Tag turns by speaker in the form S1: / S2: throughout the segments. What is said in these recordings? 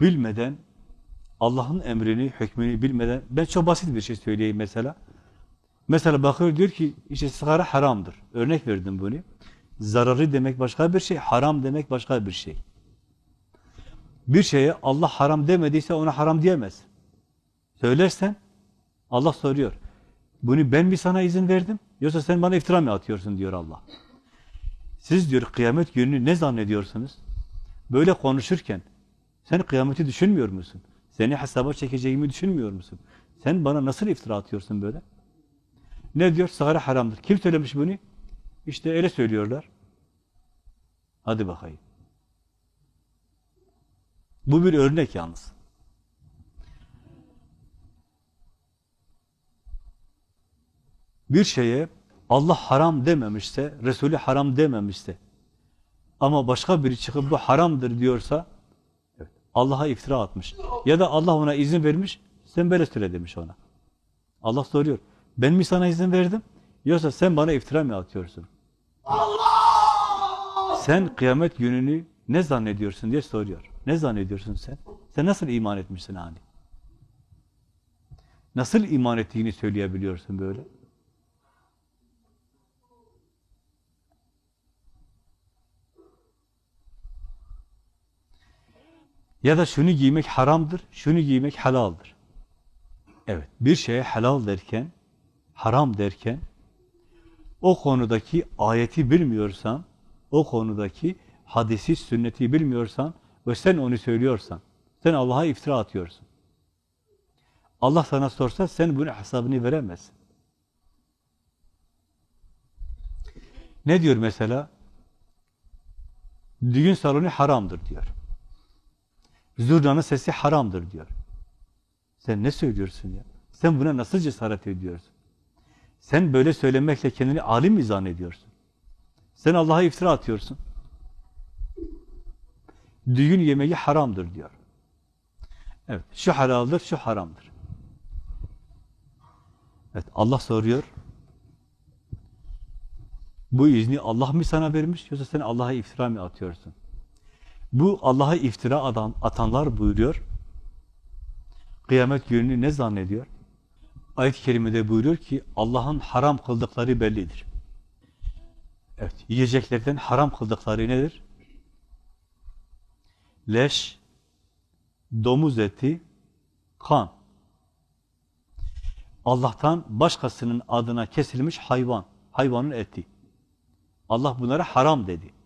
S1: bilmeden, Allah'ın emrini, hükmünü bilmeden, ben çok basit bir şey söyleyeyim mesela. Mesela bakıyor diyor ki, işte sigara haramdır. Örnek verdim bunu. Zararı demek başka bir şey, haram demek başka bir şey. Bir şeye Allah haram demediyse ona haram diyemez. Söylersen, Allah soruyor. Bunu ben mi sana izin verdim? Yoksa sen bana iftira mı atıyorsun diyor Allah. Siz diyor kıyamet gününü ne zannediyorsunuz? Böyle konuşurken sen kıyameti düşünmüyor musun? Seni hesaba çekeceğimi düşünmüyor musun? Sen bana nasıl iftira atıyorsun böyle? Ne diyor? Sigara haramdır. Kim söylemiş bunu? İşte öyle söylüyorlar. Hadi bakayım. Bu bir örnek yalnız. Bir şeye Allah haram dememişse, Resulü haram dememişse ama başka biri çıkıp bu haramdır diyorsa Allah'a iftira atmış. Ya da Allah ona izin vermiş, sen böyle söyle demiş ona. Allah soruyor, ben mi sana izin verdim? Yoksa sen bana iftira mı atıyorsun? Sen kıyamet gününü ne zannediyorsun diye soruyor. Ne zannediyorsun sen? Sen nasıl iman etmişsin hani? Nasıl iman ettiğini söyleyebiliyorsun böyle? Ya da şunu giymek haramdır, şunu giymek halaldır. Evet, bir şeye helal derken, haram derken, o konudaki ayeti bilmiyorsan, o konudaki hadisi, sünneti bilmiyorsan ve sen onu söylüyorsan, sen Allah'a iftira atıyorsun. Allah sana sorsa sen bunun hesabını veremezsin. Ne diyor mesela? Düğün salonu haramdır diyor. Zurnanın sesi haramdır diyor. Sen ne söylüyorsun ya? Sen buna nasıl cesaret ediyorsun? Sen böyle söylemekle kendini alim mi zannediyorsun? Sen Allah'a iftira atıyorsun. Düğün yemeği haramdır diyor. Evet, şu halaldir, şu haramdır. Evet, Allah soruyor. Bu izni Allah mı sana vermiş yoksa sen Allah'a iftira mı atıyorsun? Bu Allah'a iftira atan, atanlar buyuruyor. Kıyamet gününü ne zannediyor? Ayet-i kerimede buyuruyor ki Allah'ın haram kıldıkları bellidir. Evet, yiyeceklerden haram kıldıkları nedir? Leş, domuz eti, kan. Allah'tan başkasının adına kesilmiş hayvan, hayvanın eti. Allah bunlara haram dedi.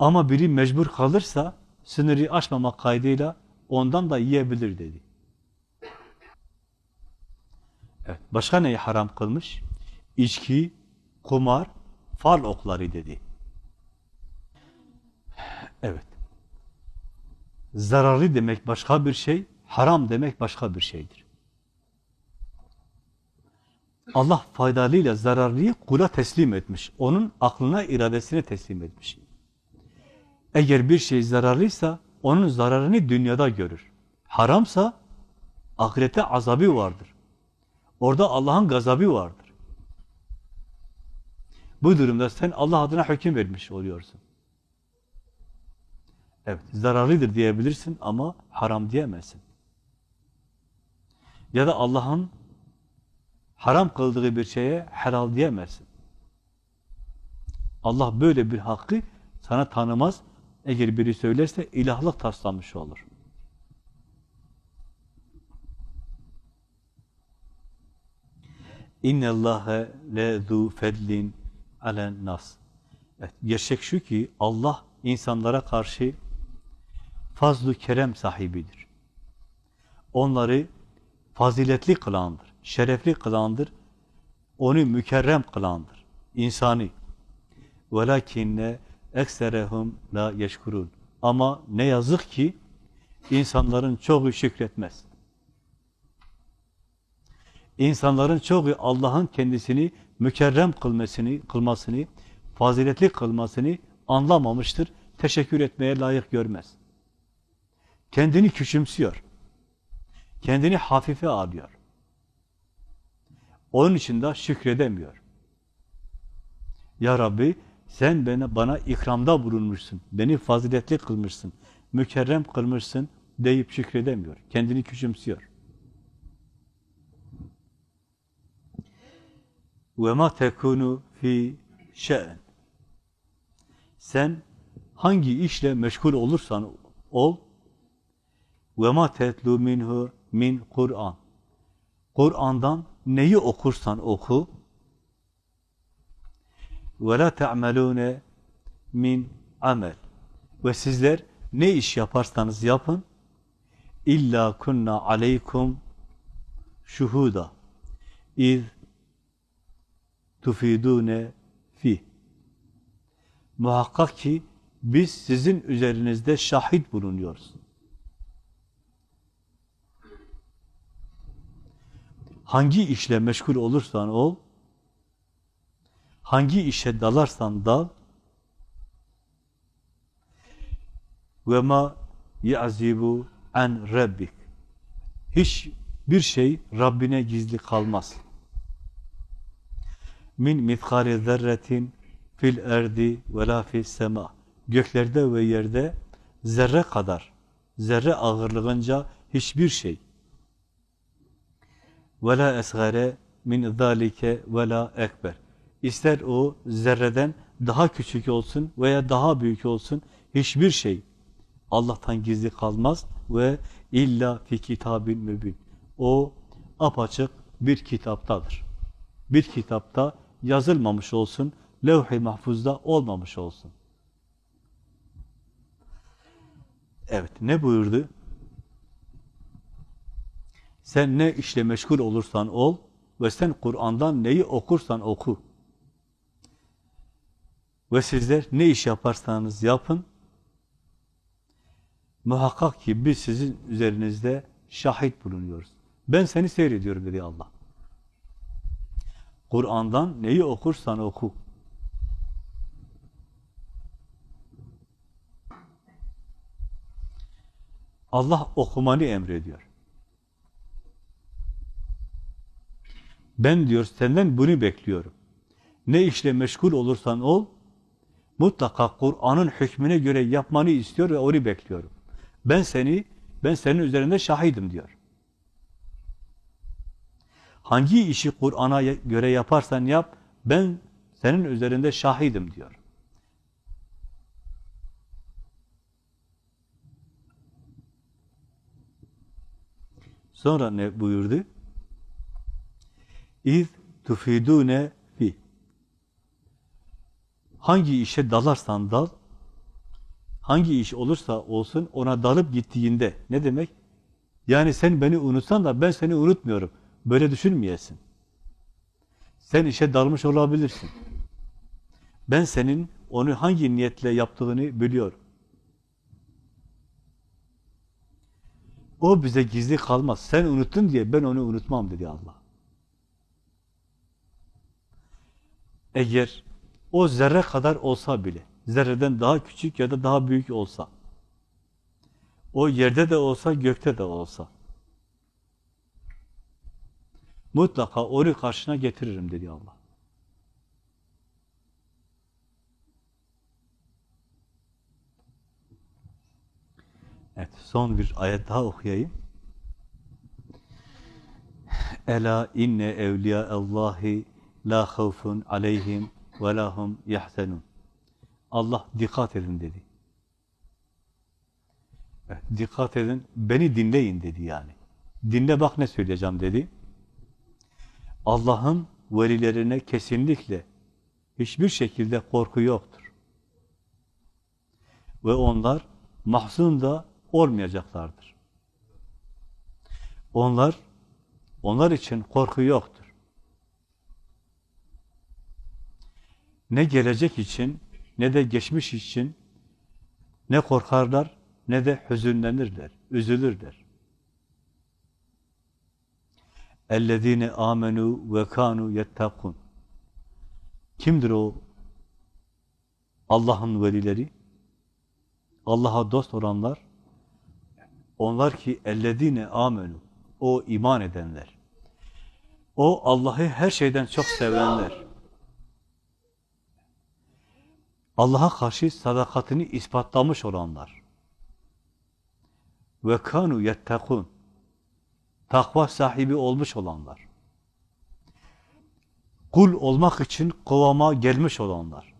S1: Ama biri mecbur kalırsa sınırı aşmamak kaydıyla ondan da yiyebilir dedi. Evet, başka neyi haram kılmış? İçki, kumar, fal okları dedi. Evet. Zararlı demek başka bir şey, haram demek başka bir şeydir. Allah faydalıyla zararlıyı kula teslim etmiş. Onun aklına, iradesine teslim etmiş. Eğer bir şey zararlıysa onun zararını dünyada görür. Haramsa ahirette azabı vardır. Orada Allah'ın gazabı vardır. Bu durumda sen Allah adına hüküm vermiş oluyorsun. Evet, zararlıdır diyebilirsin ama haram diyemezsin. Ya da Allah'ın haram kıldığı bir şeye helal diyemezsin. Allah böyle bir hakkı sana tanımaz. Eğer biri söylerse ilahlık taslamış olur. İnne Allahe le zu fedlin alen nas. Evet, gerçek şu ki Allah insanlara karşı fazlu kerem sahibidir. Onları faziletli kılandır, şerefli kılandır, onu mükerrem kılandır, insani. وَلَكِنَّ ekserehum la yeşkurun. Ama ne yazık ki insanların çoğu şükretmez. İnsanların çoğu Allah'ın kendisini mükerrem kılmasını, kılmasını, faziletli kılmasını anlamamıştır. Teşekkür etmeye layık görmez. Kendini küçümsüyor. Kendini hafife alıyor. Onun için de şükredemiyor. Ya Rabbi sen bana, bana ikramda bulunmuşsun, beni faziletli kılmışsın, mükerrem kılmışsın deyip şükredemiyor. Kendini küçümsüyor. Ma tekunu fi şe'n. Sen hangi işle meşgul olursan ol ma tetlu minhu min Kur'an. Kur'an'dan neyi okursan oku la te'melune min amel. Ve sizler ne iş yaparsanız yapın illa kunna aleykum şuhuda iz tufidune fi. Muhakkak ki biz sizin üzerinizde şahit bulunuyoruz. Hangi işle meşgul olursan ol, hangi işe dalarsan dal, ve ma ya'zibu an rabbik. Hiç bir şey Rabbine gizli kalmaz. Min mithkari zerretin fil erdi ve la fis sema. Göklerde ve yerde zerre kadar, zerre ağırlığınca hiçbir şey. Ve la esgare min zalike ve la ekber. İster o zerreden daha küçük olsun veya daha büyük olsun hiçbir şey Allah'tan gizli kalmaz ve illa fi kitabin mübin. O apaçık bir kitaptadır. Bir kitapta yazılmamış olsun, levh-i mahfuzda olmamış olsun. Evet, ne buyurdu? Sen ne işle meşgul olursan ol ve sen Kur'an'dan neyi okursan oku. Ve sizler ne iş yaparsanız yapın, muhakkak ki biz sizin üzerinizde şahit bulunuyoruz. Ben seni seyrediyorum dedi Allah. Kur'an'dan neyi okursan oku. Allah okumanı emrediyor. Ben diyor senden bunu bekliyorum. Ne işle meşgul olursan ol, mutlaka Kur'an'ın hükmüne göre yapmanı istiyor ve onu bekliyorum. Ben seni, ben senin üzerinde şahidim diyor. Hangi işi Kur'an'a göre yaparsan yap, ben senin üzerinde şahidim diyor. Sonra ne buyurdu? İz tufidune fi. Hangi işe dalarsan dal, hangi iş olursa olsun ona dalıp gittiğinde ne demek? Yani sen beni unutsan da ben seni unutmuyorum. Böyle düşünmeyesin. Sen işe dalmış olabilirsin. Ben senin onu hangi niyetle yaptığını biliyorum. O bize gizli kalmaz. Sen unuttun diye ben onu unutmam dedi Allah. Eğer o zerre kadar olsa bile, zerreden daha küçük ya da daha büyük olsa, o yerde de olsa, gökte de olsa, mutlaka onu karşına getiririm dedi Allah. Evet, son bir ayet daha okuyayım. Ela inne evliya Allahi la havfun aleyhim ve lahum yahzenun. Allah dikkat edin dedi. Dikkat edin, beni dinleyin dedi yani. Dinle bak ne söyleyeceğim dedi. Allah'ın velilerine kesinlikle hiçbir şekilde korku yoktur. Ve onlar mahzun da olmayacaklardır. Onlar, onlar için korku yoktur. Ne gelecek için, ne de geçmiş için ne korkarlar, ne de hüzünlenirler, üzülürler. اَلَّذ۪ينَ آمَنُوا وَكَانُوا يَتَّقُونَ Kimdir o Allah'ın velileri? Allah'a dost olanlar, onlar ki ellezine amenu, o iman edenler. O Allah'ı her şeyden çok sevenler. Allah'a karşı sadakatini ispatlamış olanlar. Ve kanu yettekun. Takva sahibi olmuş olanlar. Kul olmak için kovama gelmiş olanlar.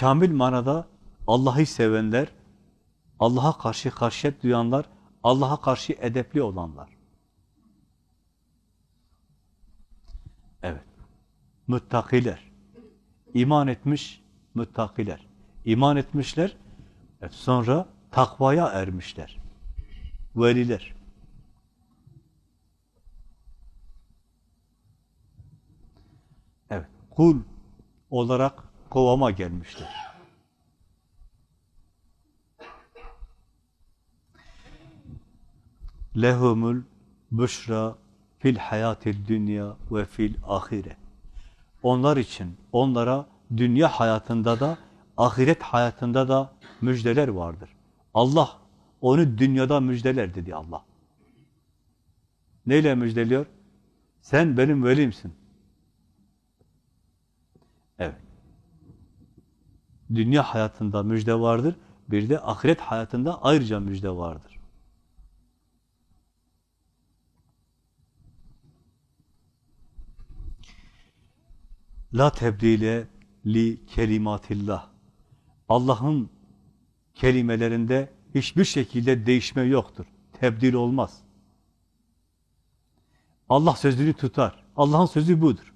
S1: Kamil manada Allah'ı sevenler, Allah'a karşı karşıyet duyanlar, Allah'a karşı edepli olanlar. Evet. Müttakiler. İman etmiş müttakiler. İman etmişler, evet, sonra takvaya ermişler. Veliler. Evet, kul olarak kovama gelmişler. Lehumul büşra fil hayatil dünya ve fil ahire. Onlar için, onlara dünya hayatında da, ahiret hayatında da müjdeler vardır. Allah onu dünyada müjdeler dedi Allah. Neyle müjdeliyor? Sen benim velimsin. Evet. Dünya hayatında müjde vardır. Bir de ahiret hayatında ayrıca müjde vardır. La tebdile li kelimatillah. Allah'ın kelimelerinde hiçbir şekilde değişme yoktur. Tebdil olmaz. Allah sözünü tutar. Allah'ın sözü budur.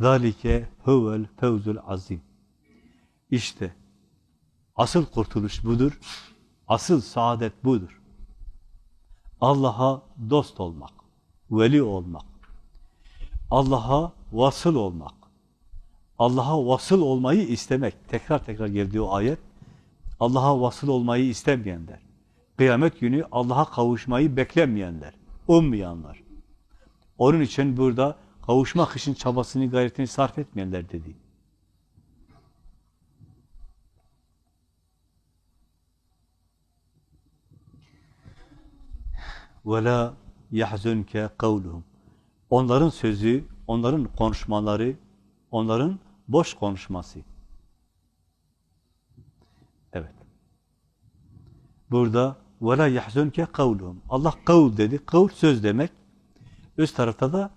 S1: Zalike huvel fevzul azim. İşte asıl kurtuluş budur. Asıl saadet budur. Allah'a dost olmak, veli olmak, Allah'a vasıl olmak, Allah'a vasıl olmayı istemek. Tekrar tekrar geldi o ayet. Allah'a vasıl olmayı istemeyenler. Kıyamet günü Allah'a kavuşmayı beklemeyenler, ummayanlar. Onun için burada kavuşmak için çabasını, gayretini sarf etmeyenler dedi. وَلَا يَحْزُنْكَ قَوْلُهُمْ Onların sözü, onların konuşmaları, onların boş konuşması. Evet. Burada وَلَا يَحْزُنْكَ قَوْلُهُمْ Allah kavl dedi. Kavl söz demek. Üst tarafta da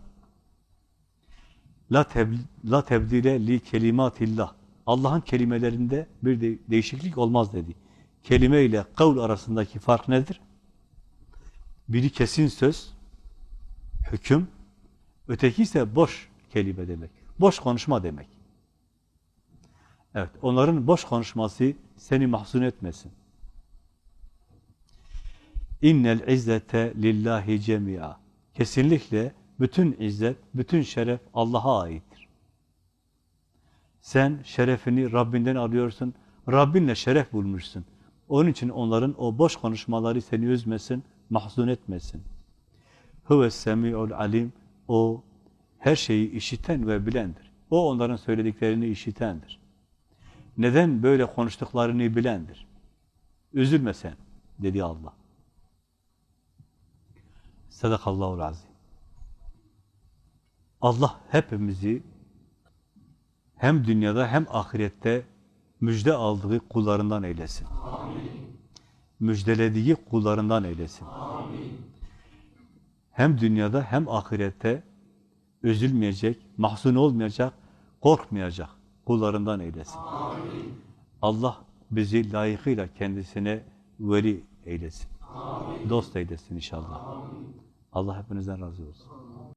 S1: La, teb la tebdile li kelimatillah. Allah'ın kelimelerinde bir de değişiklik olmaz dedi. Kelime ile kavl arasındaki fark nedir? Biri kesin söz, hüküm, öteki ise boş kelime demek. Boş konuşma demek. Evet, onların boş konuşması seni mahzun etmesin. İnnel izzete lillahi cemia. Kesinlikle bütün izzet, bütün şeref Allah'a aittir. Sen şerefini Rabbinden alıyorsun, Rabbinle şeref bulmuşsun. Onun için onların o boş konuşmaları seni üzmesin, mahzun etmesin. Huves semi'ul alim, o her şeyi işiten ve bilendir. O onların söylediklerini işitendir. Neden böyle konuştuklarını bilendir. Üzülme sen, dedi Allah. Sadakallahu azim. Allah hepimizi hem dünyada hem ahirette müjde aldığı kullarından eylesin. Amin. Müjdelediği kullarından eylesin. Amin. Hem dünyada hem ahirette üzülmeyecek, mahzun olmayacak, korkmayacak kullarından eylesin. Amin. Allah bizi layıkıyla kendisine veli eylesin. Amin. Dost eylesin inşallah. Amin. Allah hepinizden razı olsun.